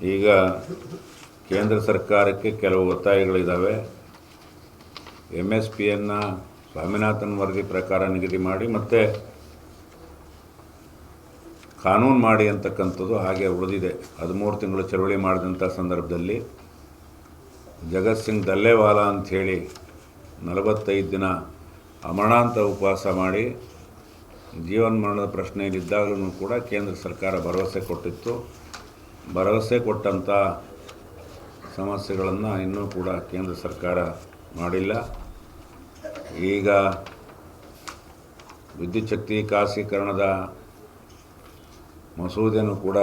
ಈಗ ಕೇಂದ್ರ ಸರ್ಕಾರಕ್ಕೆ ಕೆಲವು ಒತ್ತಾಯಗಳಿದ್ದಾವೆ ಎಂ ಎಸ್ ಪಿಯನ್ನು ಸ್ವಾಮಿನಾಥನ್ ವರದಿ ಪ್ರಕಾರ ನಿಗದಿ ಮಾಡಿ, ಮತ್ತು ಕಾನೂನು ಮಾಡಿ ಅಂತಕ್ಕಂಥದ್ದು ಹಾಗೆ ಉಳಿದಿದೆ. ಹದಿಮೂರು ತಿಂಗಳು ಚಳವಳಿ ಮಾಡಿದಂಥ ಸಂದರ್ಭದಲ್ಲಿ ಜಗತ್ ಸಿಂಗ್ ದಲ್ಲೇವಾಲ ಅಂಥೇಳಿ ನಲವತ್ತೈದು ದಿನ ಅಮರಣಾಂತ ಉಪವಾಸ ಮಾಡಿ ಜೀವನ್ಮರಣದ ಪ್ರಶ್ನೆಯಲ್ಲಿದ್ದಾಗಲೂ ಕೂಡ ಕೇಂದ್ರ ಸರ್ಕಾರ ಭರವಸೆ ಕೊಟ್ಟಿತ್ತು. ಭರವಸೆ ಕೊಟ್ಟಂಥ ಸಮಸ್ಯೆಗಳನ್ನು ಇನ್ನೂ ಕೂಡ ಕೇಂದ್ರ ಸರ್ಕಾರ ಮಾಡಿಲ್ಲ. ಈಗ ಖಾಸಗೀಕರಣದ ಮಸೂದೆಯನ್ನು ಕೂಡ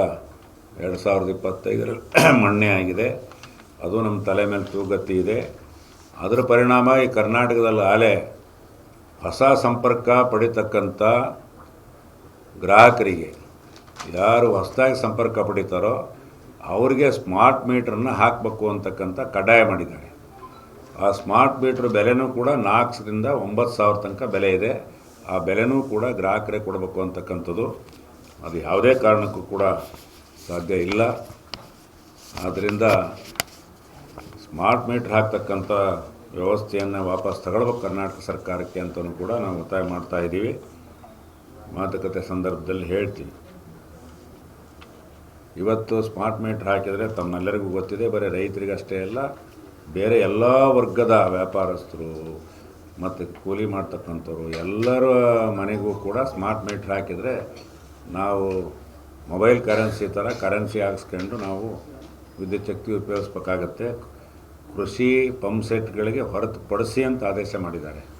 ಎರಡು ಸಾವಿರದ ಇಪ್ಪತ್ತೈದರಲ್ಲಿ ಮಣ್ಣೆ ಆಗಿದೆ. ಅದು ನಮ್ಮ ತಲೆ ಮೇಲೆ ತೂಗತ್ತಿ ಇದೆ. ಅದರ ಪರಿಣಾಮ ಈ ಕರ್ನಾಟಕದಲ್ಲಿ ಆಲೆ ಹೊಸ ಸಂಪರ್ಕ ಪಡಿತಕ್ಕಂಥ ಗ್ರಾಹಕರಿಗೆ ಯಾರು ಹೊಸದಾಗಿ ಸಂಪರ್ಕ ಪಡಿತಾರೋ ಅವ್ರಿಗೆ ಸ್ಮಾರ್ಟ್ ಮೀಟ್ರನ್ನು ಹಾಕಬೇಕು ಅಂತಕ್ಕಂಥ ಕಡ್ಡಾಯ ಮಾಡಿದ್ದಾರೆ. ಆ ಸ್ಮಾರ್ಟ್ ಮೀಟ್ರ್ ಬೆಲೆನೂ ಕೂಡ ನಾಲ್ಕರಿಂದ ಒಂಬತ್ತು ಸಾವಿರ ತನಕ ಬೆಲೆ ಇದೆ. ಆ ಬೆಲೆನೂ ಕೂಡ ಗ್ರಾಹಕರೇ ಕೊಡಬೇಕು ಅಂತಕ್ಕಂಥದ್ದು. ಅದು ಯಾವುದೇ ಕಾರಣಕ್ಕೂ ಕೂಡ ಸಾಧ್ಯ ಇಲ್ಲ. ಆದ್ದರಿಂದ ಸ್ಮಾರ್ಟ್ ಮೀಟ್ರ್ ಹಾಕ್ತಕ್ಕಂಥ ವ್ಯವಸ್ಥೆಯನ್ನು ವಾಪಸ್ ತಗೊಳ್ಬೇಕು ಕರ್ನಾಟಕ ಸರ್ಕಾರಕ್ಕೆ ಅಂತಲೂ ಕೂಡ ನಾವು ಒತ್ತಾಯ ಮಾಡ್ತಾ ಇದ್ದೀವಿ. ಮಾತುಕತೆ ಸಂದರ್ಭದಲ್ಲಿ ಹೇಳ್ತೀವಿ ಇವತ್ತು ಸ್ಮಾರ್ಟ್ ಮೀಟ್ರ್ ಹಾಕಿದರೆ ತಮ್ಮೆಲ್ಲರಿಗೂ ಗೊತ್ತಿದೆ, ಬರೀ ರೈತರಿಗಷ್ಟೇ ಅಲ್ಲ, ಬೇರೆ ಎಲ್ಲ ವರ್ಗದ ವ್ಯಾಪಾರಸ್ಥರು ಮತ್ತು ಕೂಲಿ ಮಾಡ್ತಕ್ಕಂಥವ್ರು ಎಲ್ಲರ ಮನೆಗೂ ಕೂಡ ಸ್ಮಾರ್ಟ್ ಮೀಟ್ರ್ ಹಾಕಿದರೆ ನಾವು ಮೊಬೈಲ್ ಕರೆನ್ಸಿ ಥರ ಕರೆನ್ಸಿ ಹಾಕ್ಸ್ಕೊಂಡು ನಾವು ವಿದ್ಯುತ್ ಶಕ್ತಿ ಉಪಯೋಗಿಸ್ಬೇಕಾಗತ್ತೆ. ಕೃಷಿ ಪಂಪ್ ಸೆಟ್ಗಳಿಗೆ ಹೊರತುಪಡಿಸಿ ಅಂತ ಆದೇಶ ಮಾಡಿದ್ದಾರೆ.